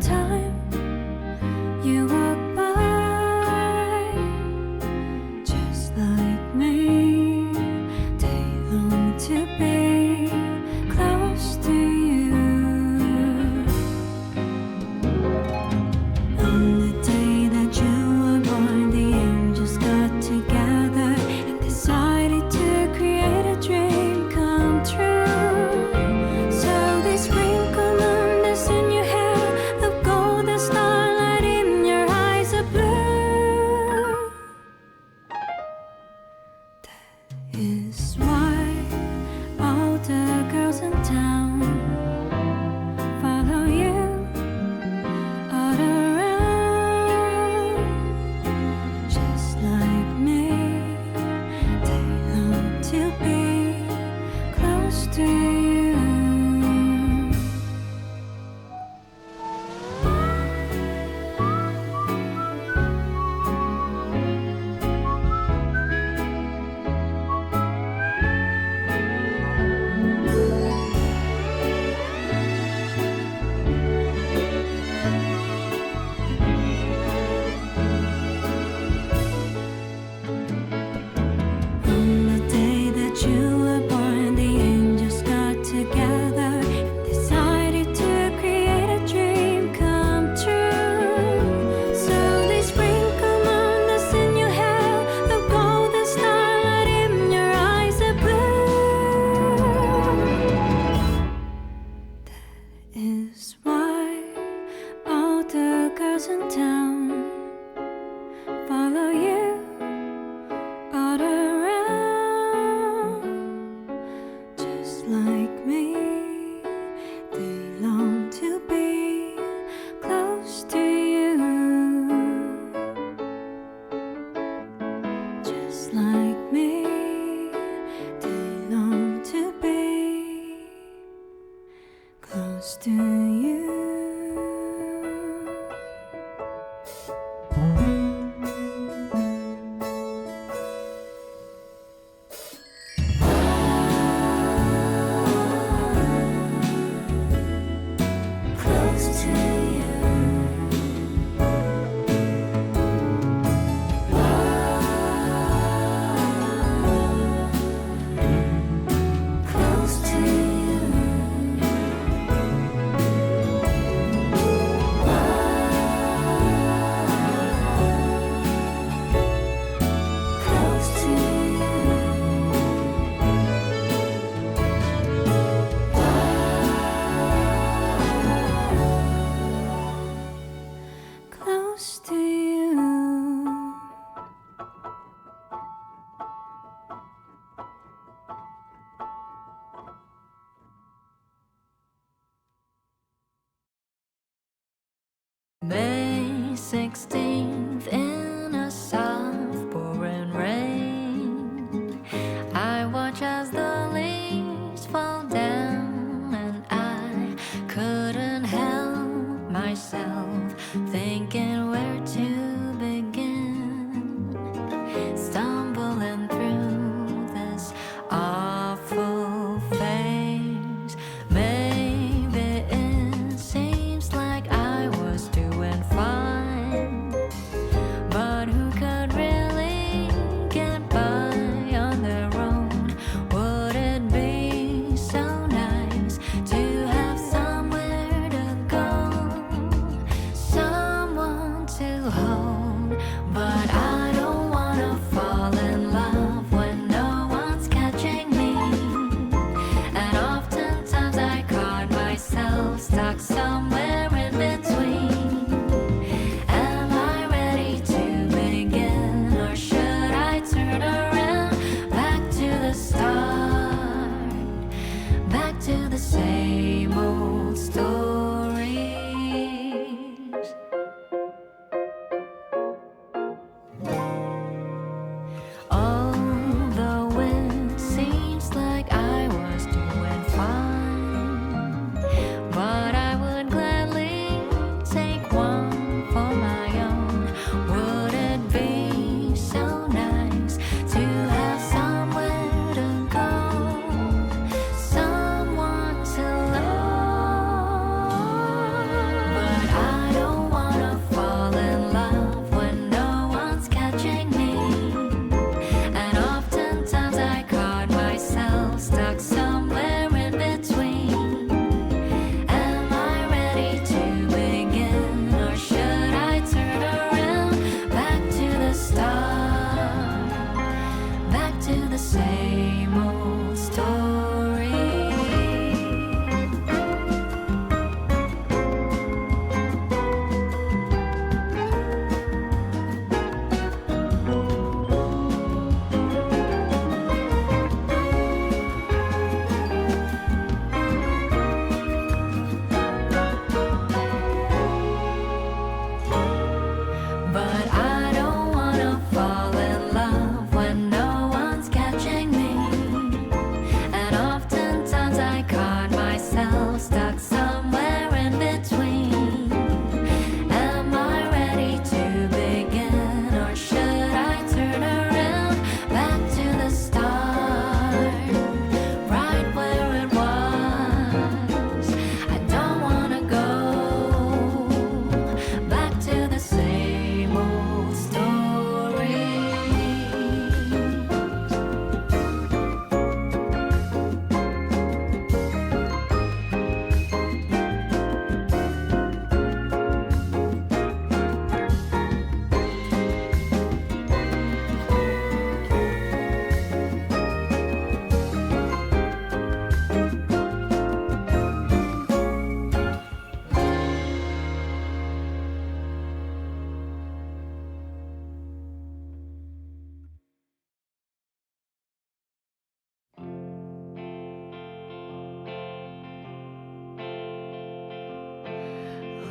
time the same old story.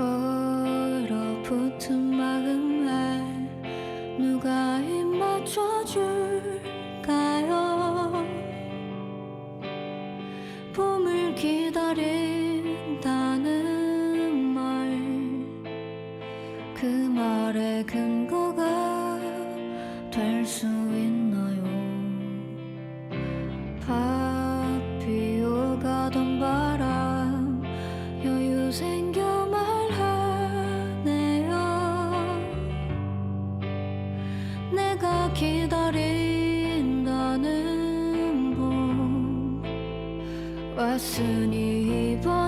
Oh. 내가 기다린다는 봄 왔으니 이번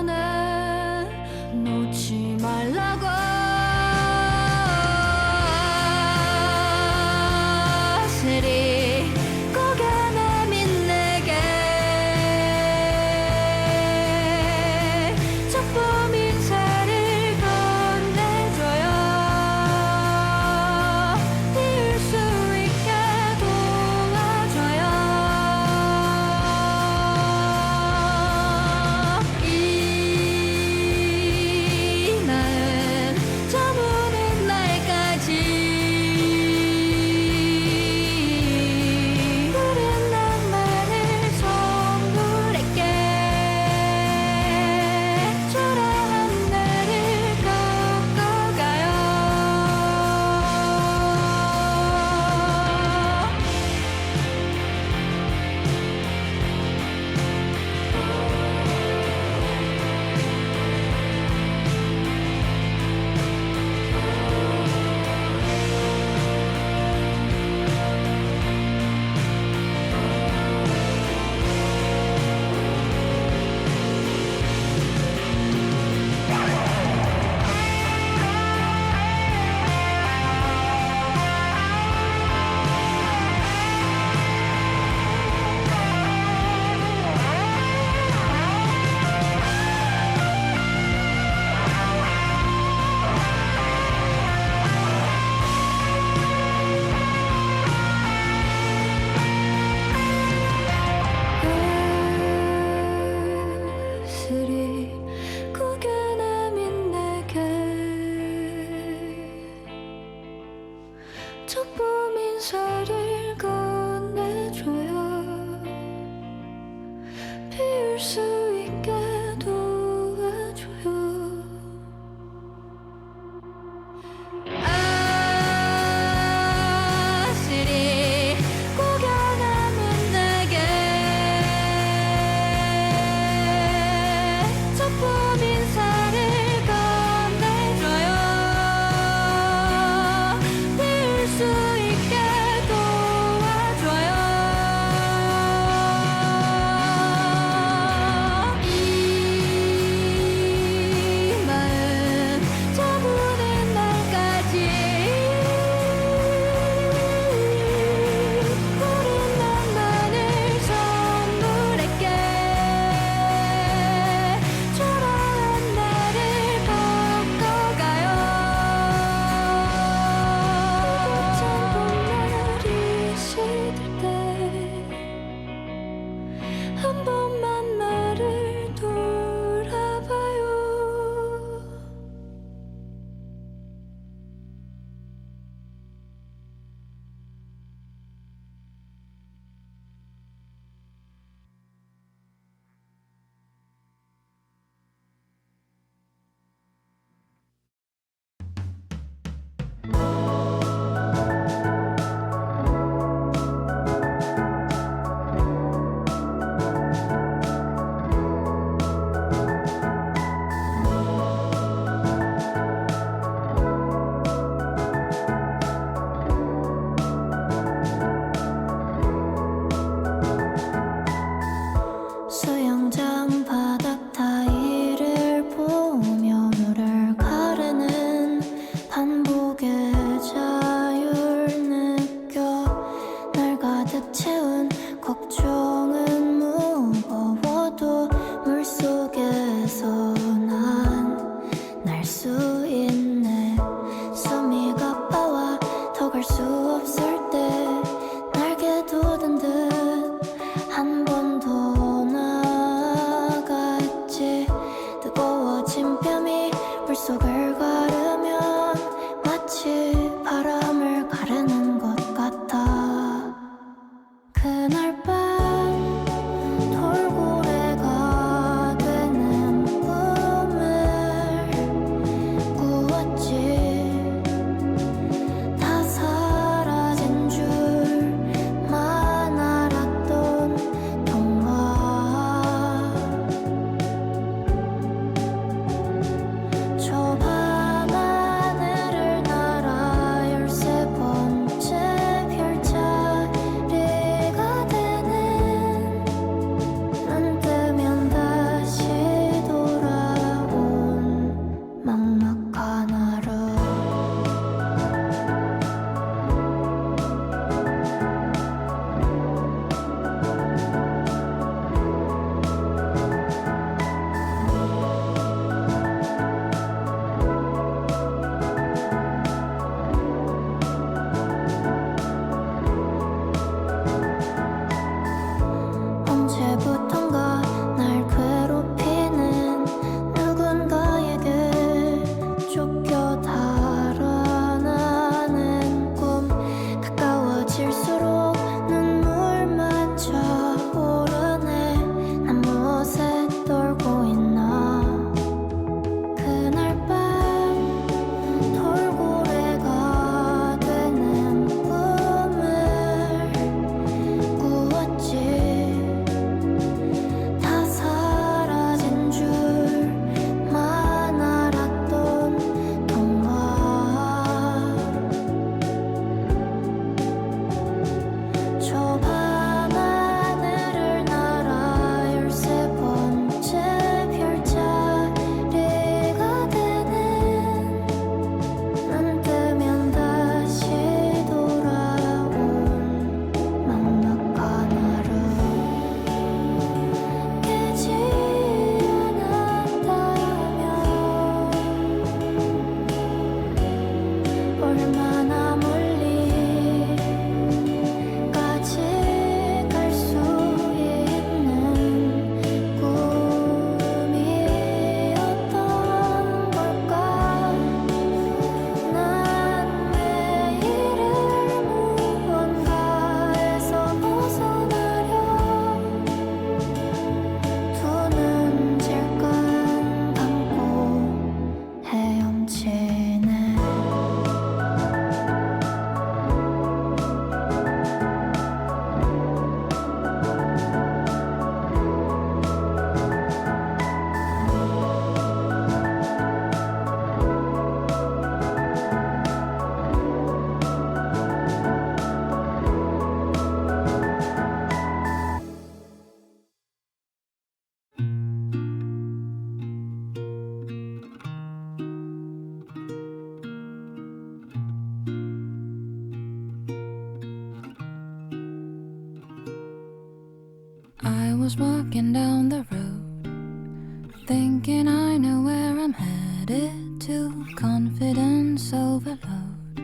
walking down the road, thinking I know where I'm headed to. Confidence overload,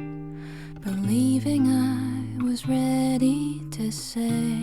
believing I was ready to say,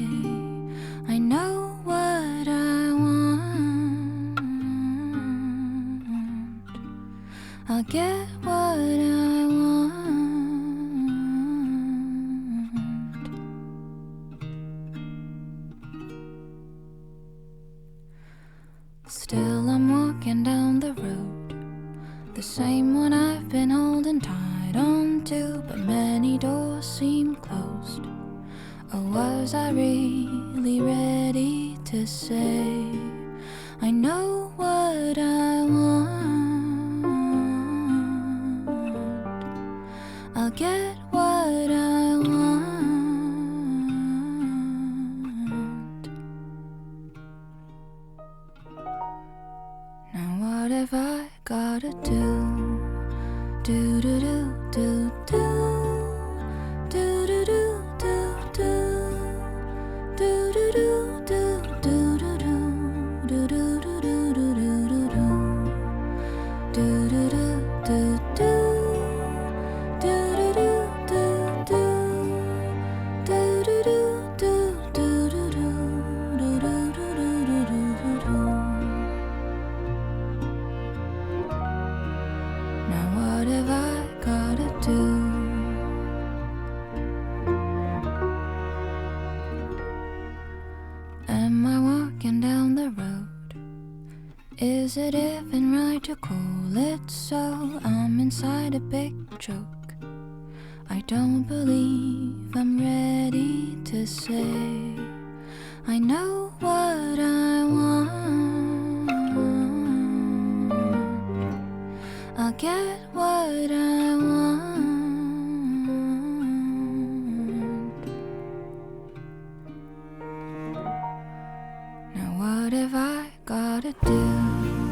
gotta do? Do do do Is it even right to call it so? I'm inside a big joke. I don't believe I'm ready to say I know what I want. I'll get what I want. Now what have I gotta do?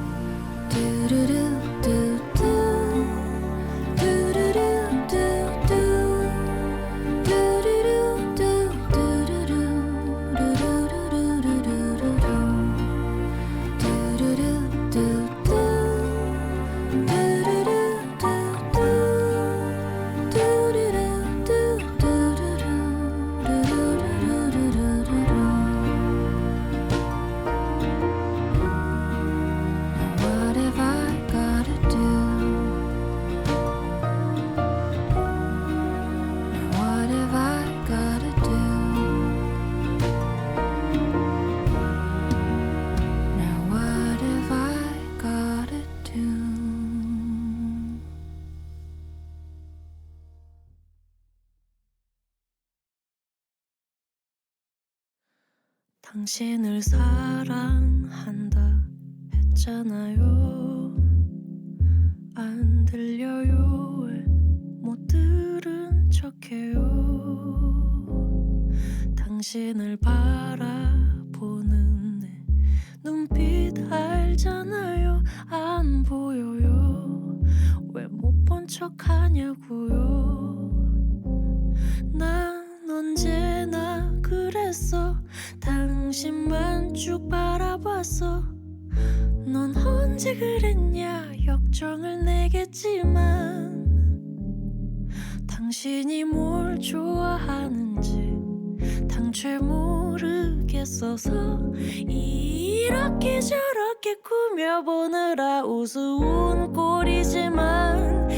당신을 사랑한다 했잖아요. 안 들려요. 왜못 들은 척해요. 당신을 바라보는 내 눈빛 알잖아요. 안 보여요. 왜 못 본 척하냐고요. 당신만 쭉 바라봤어. 넌 언제 그랬냐 역정을 내겠지만 당신이 뭘 좋아하는지 당최 모르겠어서 이렇게 저렇게 꾸며보느라 우스운 꼴이지만